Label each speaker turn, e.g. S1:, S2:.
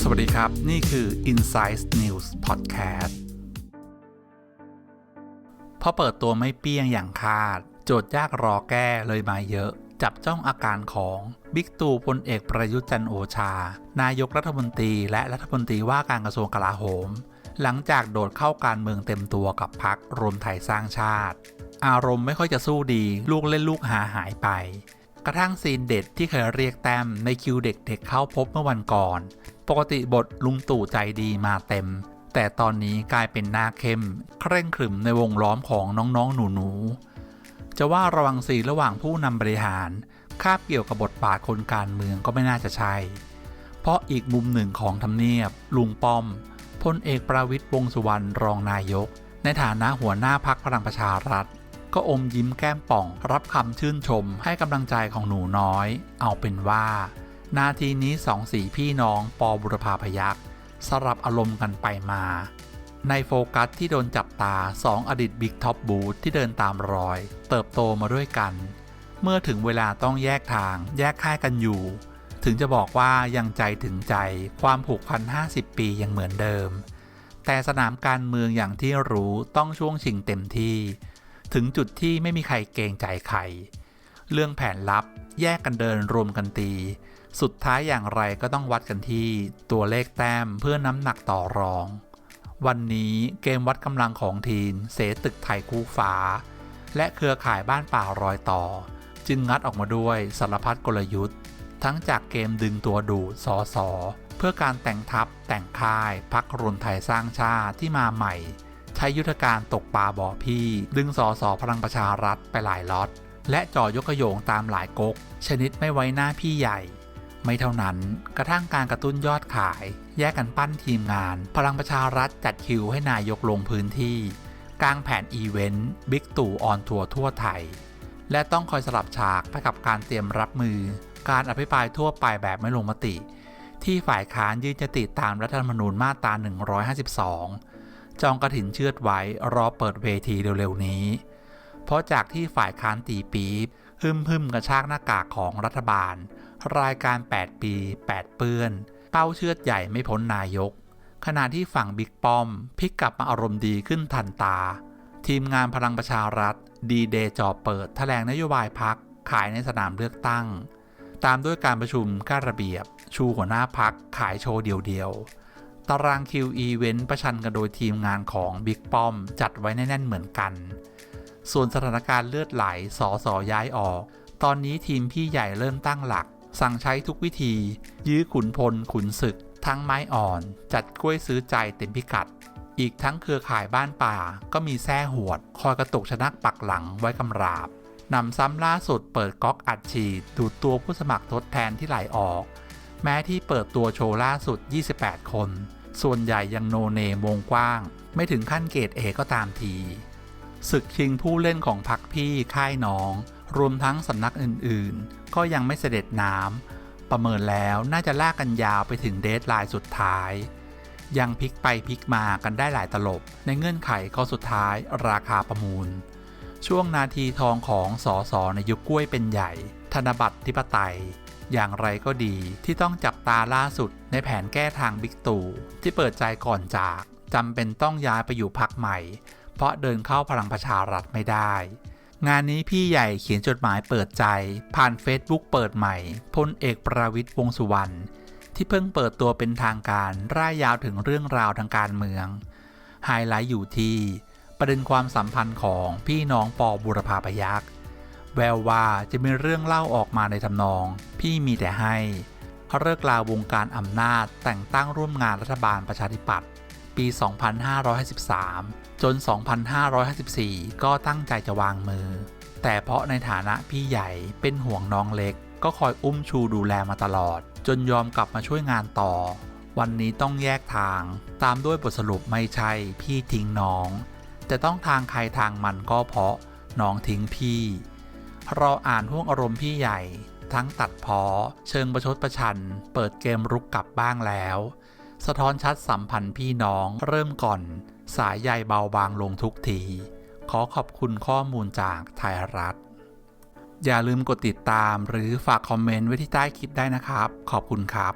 S1: สวัสดีครับ นี่คือ Insight News Podcast พอเปิดตัวไม่เปี้ยงอย่างคาด โจทย์ยากรอแก้เลยมาเยอะ จับจ้องอาการของบิ๊กตู่พลเอกประยุทธ์จันโอชา นายกรัฐมนตรีและรัฐมนตรีว่าการกระทรวงกลาโหม หลังจากโดดเข้าการเมืองเต็มตัวกับพักรวมไทยสร้างชาติ อารมณ์ไม่ค่อยจะสู้ดี ลูกเล่นลูกหาหายไป กระทั่งซีนเด็ดที่เคยเรียกแต้มในคิวเด็กๆเข้าพบเมื่อวันก่อน ปกติบทลุงตู่ใจดีมาเต็ม แต่ตอนนี้กลายเป็นหน้าเข้ม เคร่งขรึมในวงล้อมของน้องๆหนูๆ จะว่าระวังสีระหว่างผู้นำบริหาร คาบเกี่ยวกับบทบาทคนการเมืองก็ไม่น่าจะใช่ เพราะอีกมุมหนึ่งของทำเนียบ ลุงป้อมพลเอกประวิตยวงสุวรรณรองนายก ในฐานะหัวหน้าพักพลังประชารัฐ ก็อมยิ้มแก้มป่อง รับคำชื่นชมให้กำลังใจของหนูน้อย เอาเป็นว่า นาทีนี้สองสีพี่น้องปอบุรพาพยักสลับอารมณ์กันไปมา ในโฟกัสที่โดนจับตาสองอดีตบิ๊กท็อปบูธที่เดินตามรอย เติบโตมาด้วยกัน เมื่อถึงเวลาต้องแยกทาง แยกค่ายกันอยู่ ถึงจะบอกว่ายังใจถึงใจความผูกพัน 50 ปียังเหมือนเดิม แต่สนามการเมืองอย่างที่รู้ต้องช่วงชิงเต็มที่ ถึงจุดที่ไม่มีใครเกรงใจใคร เรื่องแผนลับแยกกันเดินรวมกันตี สุดท้ายอย่างไรก็ต้องวัดกันที่ตัวเลขแต้มเพื่อน้ำหนักต่อรอง วันนี้เกมวัดกำลังของทีมเสตึกไทยคู่ฟ้า และเครือข่ายบ้านป่ารอยต่อ จึงงัดออกมาด้วยสารพัดกลยุทธ์ ทั้งจากเกมดึงตัวดูดสอสอเพื่อการแต่งทัพแต่งค่ายพักรวมไทยสร้างชาติที่มาใหม่ ช้ยุทธการตกปลาบ่อพี่ ดึงสอสอพลังประชารัฐไปหลายล็อต และจ่อยกโยงตามหลายก๊ก ชนิดไม่ไว้หน้าพี่ใหญ่ ไม่เท่านั้นกระทั่งการกระตุ้นยอดขาย แยกกันปั้นทีมงาน พลังประชารัฐจัดคิวให้นายกลงพื้นที่ กลางแผนอีเวนต์บิ๊กตู่ออนทัวร์ทั่วไทย และต้องคอยสลับฉากไปกับการเตรียมรับมือ การอภิปรายทั่วไปแบบไม่ลงมติ ที่ฝ่ายค้านยื่นยติตามรัฐธรรมนูญมาตรา 152 จองกระถินเชือดไว้รอเปิดเวทีเร็วๆนี้ เพราะจากที่ฝ่ายค้านตีปี๊บฮึมฮึมกระชากหน้ากากของรัฐบาล รายการ 8 ปี 8 เปื้อน เป้าเชือดใหญ่ไม่พ้นนายก ขณะที่ฝั่งบิ๊กป้อมพลิกกลับมาอารมณ์ดีขึ้นทันตา ทีมงานพลังประชารัฐ ดีเดย์จอเปิดแถลงนโยบายพักขายในสนามเลือกตั้ง ตามด้วยการประชุมก้าระเบียบ ชูหัวหน้าพักขายโชว์เดียวๆ ตารางคิวอีเวนต์ประชันกันโดยทีมงานของบิ๊กป้อม จัดไว้แน่นๆเหมือนกัน ส่วนสถานการณ์เลือดไหลสอสอย้ายออก ตอนนี้ทีมพี่ใหญ่เริ่มตั้งหลัก สั่งใช้ทุกวิธี ยื้อขุนพลขุนศึก ทั้งไม้อ่อน จัดกล้วยซื้อใจเต็มพิกัด อีกทั้งเครือข่ายบ้านป่าก็มีแท้หวด คอยกระตุกชนักปักหลังไว้กำราบนำซ้ำล่าสุดเปิดก๊อกอัดฉีดดูดตัวผู้สมัครทดแทนที่ไหลออก แม้ที่เปิดตัวโชว์ล่าสุด 28 คน ส่วนใหญ่ยังโนเนมวงกว้าง ไม่ถึงขั้นเกรดเอก็ตามทีศึกชิงผู้เล่นของพักพี่ค่ายน้อง รวมทั้งสำนักอื่นๆ ก็ยังไม่เสด็จน้ำประเมินแล้วน่าจะลากกันยาวไปถึงเดทไลน์สุดท้าย ยังพลิกไปพลิกมากันได้หลายตลบ ในเงื่อนไขข้อสุดท้ายราคาประมูล ช่วงนาทีทองของสอสอในยุคกล้วยเป็นใหญ่ ธนบัตรทิปไตย อย่างไรก็ดีที่ต้องจับตาล่าสุดในแผนแก้ทางบิ๊กตู่ที่เปิดใจก่อนจากจำเป็นต้องย้ายไปอยู่พักใหม่ เพราะเดินเข้าพลังประชารัฐไม่ได้ งานนี้พี่ใหญ่เขียนจดหมายเปิดใจ ผ่านเฟซบุ๊กเปิดใหม่พลเอกประวิตยวงสุวรรณที่เพิ่งเปิดตัวเป็นทางการร่ายยาวถึงเรื่องราวทางการเมือง ไฮไลท์อยู่ที่ ประเด็นความสัมพันธ์ของพี่น้องปอบุรพาพยักษ์ แววว่าจะมีเรื่องเล่าออกมาในทำนอง พี่มีแต่ให้เลิกลาวงการอำนาจแต่งตั้งร่วมงานรัฐบาลประชาธิปัตย์ปี 2553 จน 2554 ก็ตั้งใจจะวางมือ แต่เพราะในฐานะพี่ใหญ่เป็นห่วงน้องเล็ก ก็คอยอุ้มชูดูแลมาตลอด จนยอมกลับมาช่วยงานต่อ วันนี้ต้องแยกทาง ตามด้วยบทสรุปไม่ใช่ พี่ทิ้งน้อง จะต้องทางใครทางมันก็เพราะน้องทิ้งพี่ เราอ่านห่วงอารมณ์พี่ใหญ่ ทั้งตัดพอ เชิงประชดประชัน เปิดเกมรุกกลับบ้างแล้ว สะท้อนชัดสัมพันธ์พี่น้องเริ่มก่อน สายใยเบาบางลงทุกที ขอขอบคุณข้อมูลจากไทยรัฐ อย่าลืมกดติดตามหรือฝากคอมเมนต์ไว้ที่ใต้คลิปได้นะครับ ขอบคุณครับ